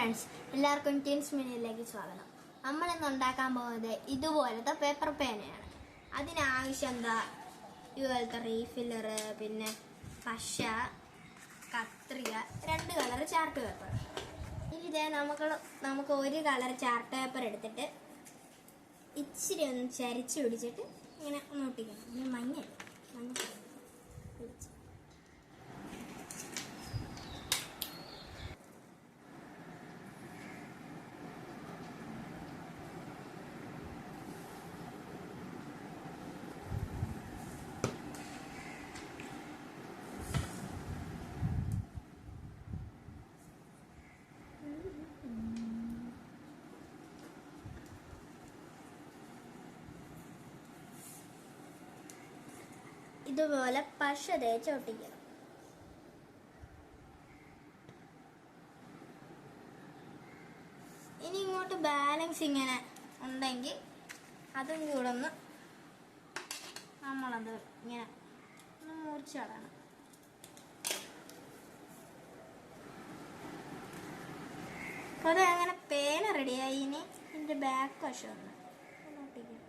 എല്ലാവർക്കും ടിൻസ് മിനിയിലേക്ക് സ്വാഗതം. നമ്മൾ ഇന്ന് ഉണ്ടാക്കാൻ പോകുന്നത് ഇതുപോലത്തെ പേപ്പർ പേനയാണ് അതിനാവശ്യം എന്താ? ഇതുപോലത്തെ റീഫില്ലർ പിന്നെ പശ കത്രിക രണ്ട് കളർ ചാർട്ട് പേപ്പർ ഇനി ഇതേ നമുക്ക് നമുക്ക് ഒരു കളർ ചാർട്ട് പേപ്പർ എടുത്തിട്ട് ഇച്ചിരി ഒന്ന് ചരിച്ച് പിടിച്ചിട്ട് ഇങ്ങനെ ഒന്ന് ഒട്ടിക്കണം മഞ്ഞ മഞ്ഞ ഇതുപോലെ പശ തേച്ച് ഒട്ടിക്കണം ഇനി ഇങ്ങോട്ട് ബാലൻസ് ഇങ്ങനെ ഉണ്ടെങ്കിൽ അതും കൂടെ ഒന്ന് നമ്മളത് ഇങ്ങനെ ഒന്ന് മുറിച്ചിടണം അപ്പോൾ അത് അങ്ങനെ പേന റെഡിയായി ഇനി ഇതിന്റെ ബാക്ക് വശം ഒന്ന് ഒട്ടിക്കണം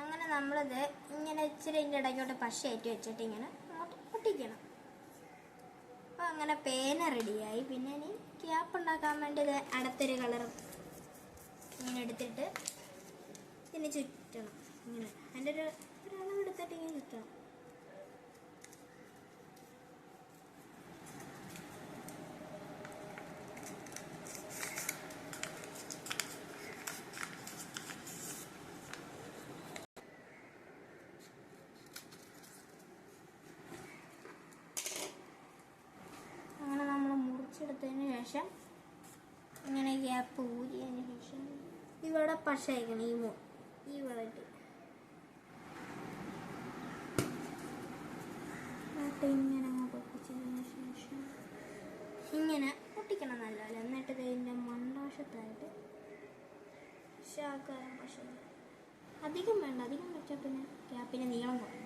അങ്ങനെ നമ്മളിത് ഇങ്ങനെ ഇച്ചിരി ഇതിന്റെ ഇടയ്ക്കോട്ട് പശ ഏറ്റി വെച്ചിട്ട് ഇങ്ങനെ അങ്ങോട്ട് ഒട്ടിക്കണം അപ്പോൾ അങ്ങനെ പേന റെഡിയായി പിന്നെ ഇനി ക്യാപ്പ് ഉണ്ടാക്കാൻ വേണ്ടി ഇത് അടുത്തൊരു കളർ ഇങ്ങനെ എടുത്തിട്ട് ഇതിന് ചുറ്റണം. ഇങ്ങനെ. അതിന്റെ ഒരു ഒരളവെടുത്തിട്ട് ഇങ്ങനെ ചുറ്റണം അങ്ങനെ നമ്മൾ മുറിച്ചെടുത്തതിന് ശേഷം? ഇങ്ങനെ ഗ്യാപ്പ് ഊരിയതിന് ശേഷം ഇവിടെ പശ അയക്കണം ഈ മോ ഈ വിളട്ട് ഇങ്ങനെ അങ്ങ് പൊട്ടിച്ചതിന് ശേഷം ഇങ്ങനെ പൊട്ടിക്കണം നല്ലപോലെ. എന്നിട്ട് ഇതിന്റെ മണ്ടവശത്തായിട്ട് ശാക്കാരം പശ അധികം വേണ്ട അധികം വെച്ചാൽ പിന്നെ ഗ്യാപ്പിന്റെ നീളം കുറയും.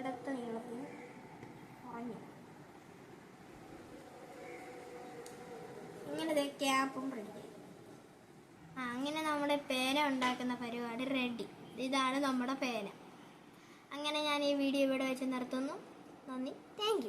ഇടത്ത നീളത്തിന് ദേ ക്യാപ്പും റെഡി. അങ്ങനെ നമ്മുടെ പേന ഉണ്ടാക്കുന്ന പരിപാടി റെഡി. ഇതാണ് നമ്മുടെ പേന അങ്ങനെ ഞാൻ ഈ വീഡിയോ ഇവിടെ വെച്ച് നിർത്തുന്നു. നന്ദി. താങ്ക്